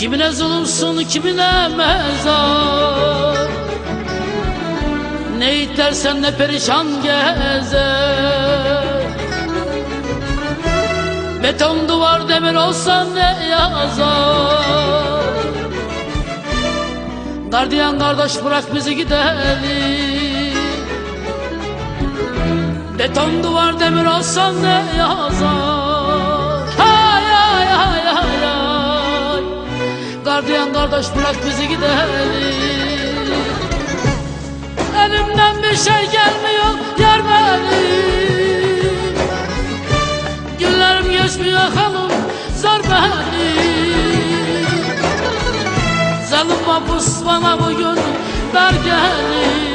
Kimine zulümsün kimine mezar. Ne itersen ne perişan gezer. Beton duvar demir olsan ne yazar. Gardiyan kardeş bırak bizi gidelim. Beton duvar demir olsan ne yazar Gardiyan kardeş bırak bizi gidelim. Elimden bir şey gelmiyor yar benim Günlerim geçmiyor halım zor benim Zalim mahpus bana bugün dar gelir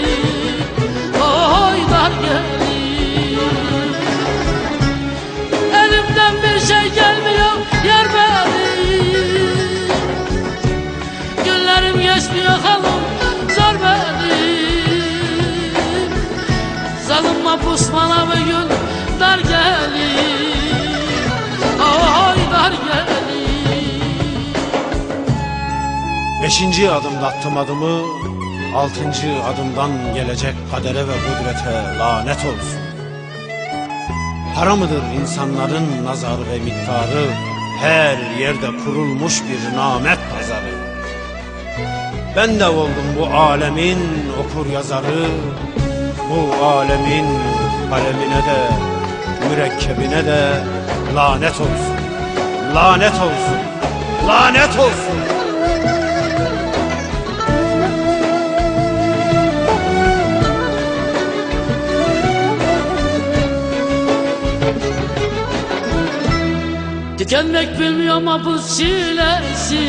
Beşinci adımda attım adımı, altıncı adımdan gelecek kadere ve kudrete lanet olsun. Para mıdır insanların nazarı ve miktarı, her yerde kurulmuş bir namet pazarı. Ben de oldum bu alemin okur yazarı, bu alemin kalemine de, mürekkebine de lanet olsun, lanet olsun, lanet olsun. Tükenmek bilmiyor mapus çilesi.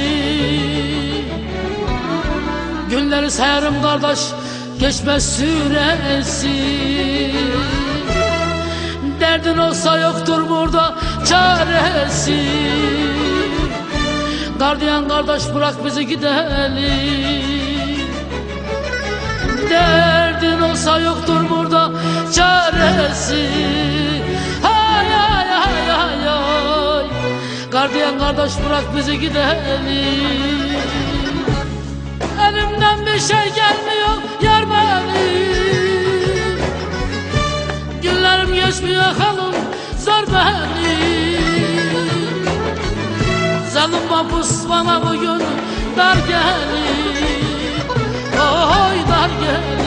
Günleri sayarım kardeş geçmez süresi. Derdin olsa yoktur burada çaresi. Gardiyan kardeş bırak bizi gidelim. Derdin olsa yoktur burada çaresi Gardiyan kardeş bırak bizi gidelim. Elimden bir şey gelmiyor yar benim Günlerim geçmiyor halım zor benim Zalim mahpus bana bugün dar gelir Oy dar gelir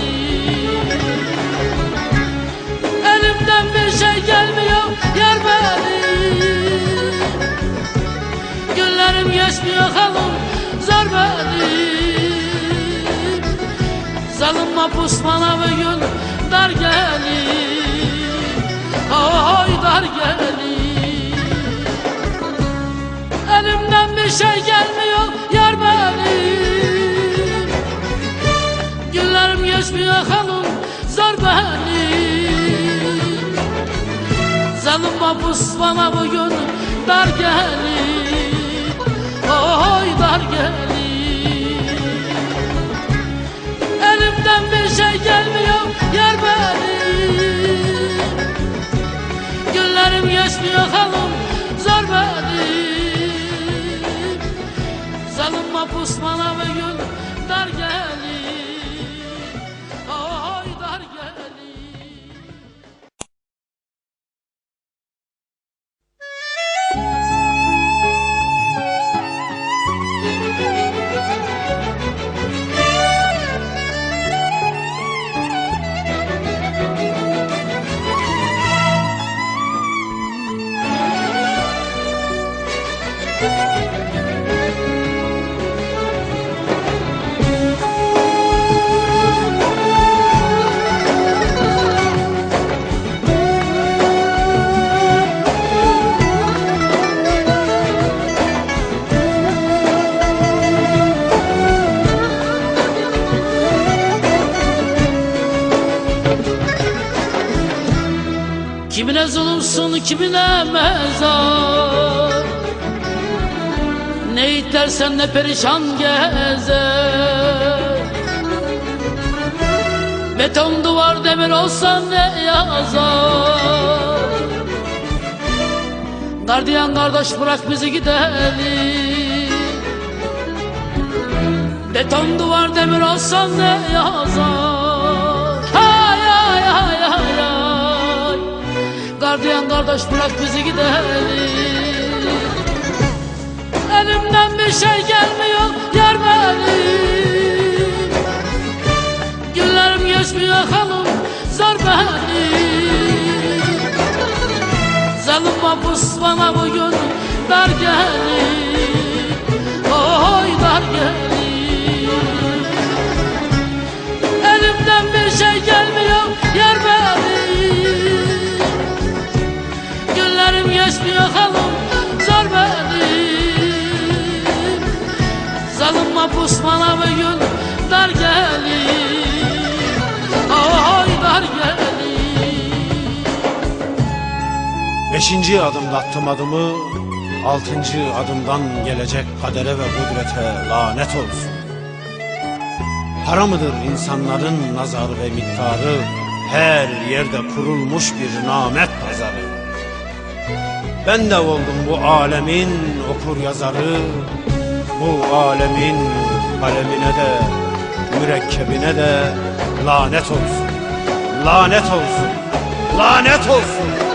Zalim mahpus bana bugün dar gelir. Oy dar gelir. Elimden bir şey gelmiyor yar benim. Günlerim geçmiyor halım zor benim. Zalim mahpus bana bugün dar gelir. Oy dar gelir gelmiyor yar benim Günlerim geçmiyor halım zor benim Zalim mahpus bana bugün dar gelir zulümsün kimine mezar. Ne itersen ne perişan gezer. Beton duvar demir olsan ne yazar. Gardiyan kardeş bırak bizi gidelim. Beton duvar demir olsan ne yazar Gardiyan kardeş bırak bizi gidelim. Elimden bir şey gelmiyor yar benim. Günlerim geçmiyor halım zor benim. Zalim mahpus bana bugün dar gelir Oy dar gelir Elimden bir şey Beşinci adımda attım adımı Altıncı adımdan gelecek kadere ve kudrete lanet olsun. Para mıdır insanların nazarı ve miktarı? Her yerde kurulmuş bir namet pazarı. Ben de oldum bu alemin okur yazarı. Bu alemin kalemine de mürekkebine de lanet olsun. Lanet olsun. Lanet olsun